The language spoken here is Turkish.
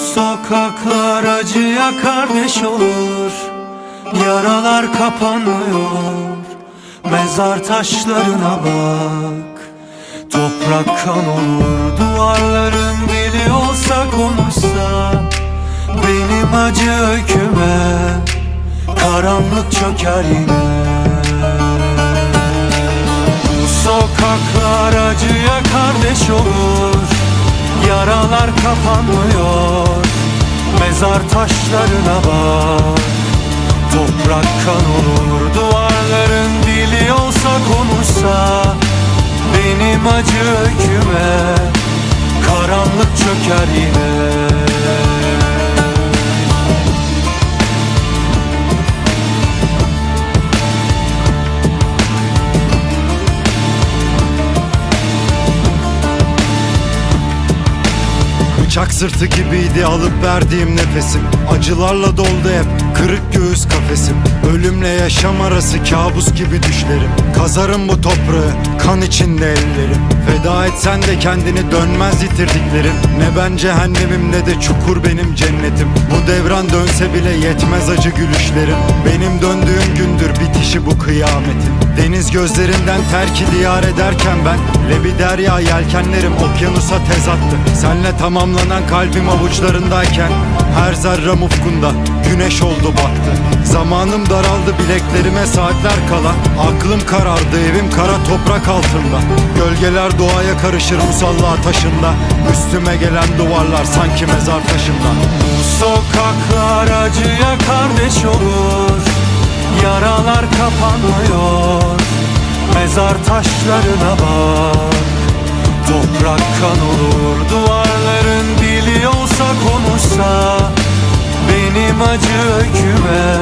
Sokaklar acıya kardeş olur. Yaralar kapanmıyor Mezar taşlarına bak. Toprak kan olur Duvarların dili olsa konuşsa. Benim acı öyküme Karanlık çöker yine. Sokaklar acıya kardeş olur. Yaralar kapanmıyor Mezar taşlarına bak. Toprak kan olur Duvarların dili olsa konuşsa. Benim acı öyküme Karanlık çöker yine Bıçak sırtı gibiydi alıp verdiğim nefesim. Acılarla doldu hep kırık göğüs kafesim. Ölümle yaşam arası kabus gibi düşlerim. Kazarım bu toprağı kan içinde ellerim. Feda etsen de kendini dönmez yitirdiklerin Ne ben cehennemim ne de çukur benim cennetim. Bu devran dönse bile yetmez acı gülüşlerim. Benim döndüğüm gündür bitişi bu kıyametin Deniz gözlerinden terki diyar ederken ben Lebi derya yelkenlerim okyanusa tez attı. Senle tamamlanan kalbim avuçlarındayken Her zerrem ufkunda güneş oldu baktı. Zamanım daraldı bileklerime saatler kala. Aklım karardı evim kara toprak altında. Gölgeler doğaya karışır musalla taşında. Üstüme gelen duvarlar sanki mezar taşında. Bu sokaklar acıya kardeş olur. Yaralar kapanmıyor Mezar taşlarına bak. Toprak kan olur Duvarların dili olsa konuşsa Benim acı öyküme